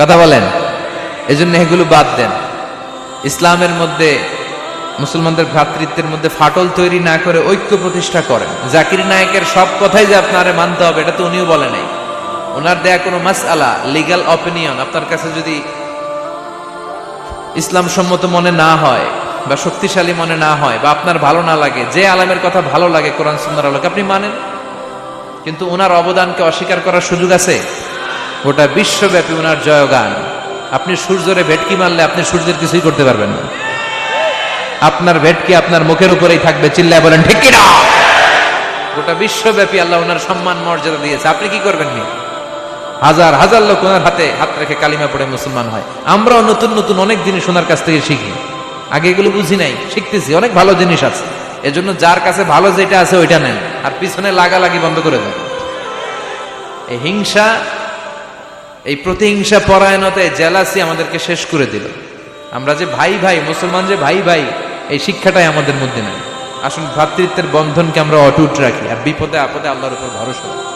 কথা বলেন। এই জন্য এগুলো বাদ দেন। ইসলামের মধ্যে, মুসলমানদের ভ্রাতৃত্বের মধ্যে ফাটল তৈরি না করে ঐক্য প্রতিষ্ঠা করেন। জাকির নায়কের সব কথাই যে আপনারে মানতে হবে, এটা তো উনিও বলে নাই। ওনার দেয়া কোনো মাস আলা লিগাল অপিনিয়ন আপনার কাছে যদি ইসলাম সম্মত মনে না হয় বা শক্তিশালী মনে না হয় বা আপনার ভালো না লাগে, যে আলামের কথা ভালো লাগে কোরআন সুন্দর আলোকে, আপনি মানেন। কিন্তু ওনার অবদানকে অস্বীকার করার সুযোগ আছে? গোটা বিশ্বব্যাপী ওনার জয়গান। আপনি সূর্যরে ভেটকি মারলে আপনি সূর্যের কিছুই করতে পারবেন না। আপনার ভেটকি আপনার মুখের উপরেই থাকবে, চিল্লায় বলেন, ঠিক কিনা গোটা বিশ্বব্যাপী আল্লাহ ওনার সম্মান, মর্যাদা দিয়েছে। আপনি কি করবেন নি? হাজার হাজার লোক ওনার হাতে হাত রেখে কালিমা পড়ে মুসলমান হয়। আমরাও নতুন নতুন অনেক জিনিস ওনার কাছ থেকে শিখি। আগে এগুলো বুঝি নাই, শিখতেছি, অনেক ভালো জিনিস আছে। এজন্য যার কাছে ভালো যেটা আছে ওইটা নেন। আর পিছনে লাগালাগি বন্ধ করে দেন। এই হিংসা এই প্রতিহিংসা পরায়ণতায় জেলাসি আমাদেরকে শেষ করে দিল। আমরা যে ভাই ভাই, মুসলমান যে ভাই ভাই, এই শিক্ষাটাই আমাদের মধ্যে নাই। আসুন ভ্রাতৃত্বের বন্ধনকে আমরা অটুট রাখি আর বিপদে আপদে আল্লাহর উপর ভরসা